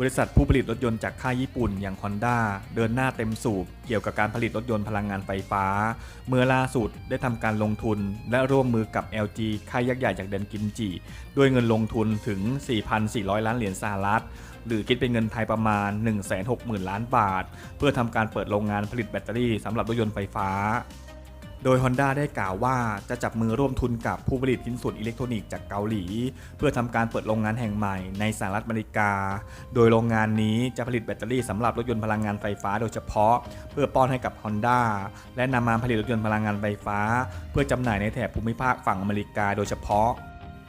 บริษัทผู้ผลิตรถยนต์จากค่ายญี่ปุ่นอย่าง Honda เดินหน้าเต็มสูบเกี่ยวกับการผลิตรถยนต์พลังงานไฟฟ้า เมื่อล่าสุดได้ทำการลงทุนและร่วมมือกับ LG ค่ายยักษ์ใหญ่จากแดนกิมจิด้วยเงินลงทุนถึง 4,400 ล้านเหรียญสหรัฐ หรือคิดเป็นเงินไทยประมาณ 160,000 ล้านบาท เพื่อทำการเปิดโรงงานผลิตแบตเตอรี่สำหรับรถยนต์ไฟฟ้า โดย Honda ได้กล่าวว่าจะจับมือร่วมทุนกับผู้ผลิตชิ้นส่วนอิเล็กทรอนิกส์จากเกาหลี เพื่อทำการเปิดโรงงานแห่งใหม่ในสหรัฐอเมริกา โดยโรงงานนี้จะผลิตแบตเตอรี่สำหรับรถยนต์พลังงานไฟฟ้าโดยเฉพาะ เพื่อป้อนให้กับ Honda และนำมาผลิตรถยนต์พลังงานไฟฟ้า เพื่อจำหน่ายในแถบภูมิภาคฝั่งอเมริกาโดยเฉพาะ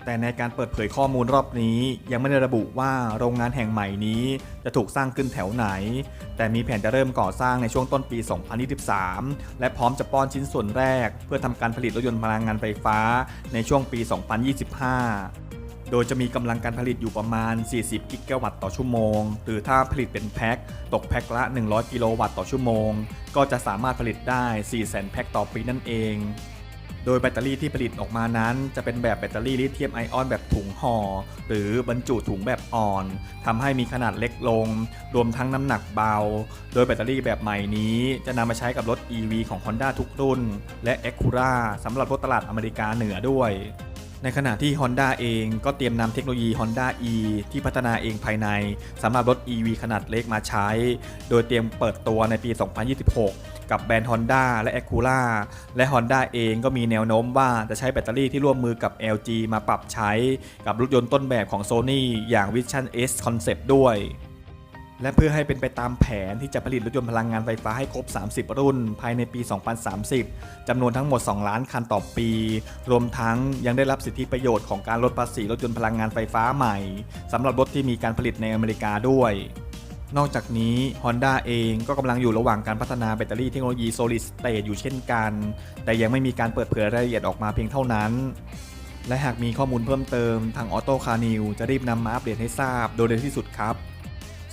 แต่ในการเปิดเผยข้อมูลรอบนี้ยังไม่ได้ระบุว่าโรงงานแห่งใหม่นี้จะถูกสร้างขึ้นแถวไหน แต่มีแผนจะเริ่มก่อสร้างในช่วงต้นปี 2023 และพร้อมจะป้อนชิ้นส่วนแรก เพื่อทำการผลิตรถยนต์พลังงานไฟฟ้าในช่วงปี 2025โดยจะมีกำลังการผลิตอยู่ประมาณ 40 กิกะวัตต์ต่อชั่วโมง หรือถ้าผลิตเป็นแพ็ค ตกแพ็คละ 100 กิโลวัตต์ต่อชั่วโมง ก็จะสามารถผลิตได้ 400,000 แพ็คต่อปีนั่นเอง โดยแบตเตอรี่ที่ผลิตออกมานั้น จะเป็นแบบแบตเตอรี่ลิเธียมไอออนแบบถุงห่อหรือบรรจุถุงแบบอ่อนทำให้มีขนาดเล็กลง รวมทั้งน้ำหนักเบา โดยแบตเตอรี่แบบใหม่นี้จะนำมาใช้กับรถ EV ของ Honda ทุกรุ่น และ Acura สำหรับรถตลาดอเมริกาเหนือด้วย ในขณะที่ Honda เองก็เตรียมนำเทคโนโลยี Honda E ที่พัฒนาเองภายในสำหรับรถ EV ขนาดเล็กมาใช้ โดยเตรียมเปิดตัวในปี 2026 กับแบรนด์ Honda และ Acura และ Honda เองก็มีแนวโน้มว่าจะใช้แบตเตอรี่ที่ร่วมมือกับ LG มาปรับใช้กับรถยนต์ต้นแบบของ Sony อย่าง Vision S Concept ด้วย และเพื่อให้เป็นไปตามแผนที่จะผลิตรถยนต์พลังงานไฟฟ้าให้ครบ 30 รุ่น ภายในปี 2030 จำนวนทั้งหมด 2 ล้านคันต่อปี รวมทั้งยังได้รับสิทธิประโยชน์ของการลดภาษีรถยนต์พลังงานไฟฟ้าใหม่สำหรับรถที่มีการผลิตในอเมริกาด้วย นอกจากนี้ Honda เองก็กำลังอยู่ระหว่างการพัฒนาแบตเตอรี่เทคโนโลยี Solid State อยู่เช่นกัน แต่ยังไม่มีการเปิดเผยรายละเอียดออกมาเพียงเท่านั้นและหากมีข้อมูลเพิ่มเติมทาง Auto Car News จะรีบนำมาอัปเดตให้ทราบโดยเร็วที่สุดครับ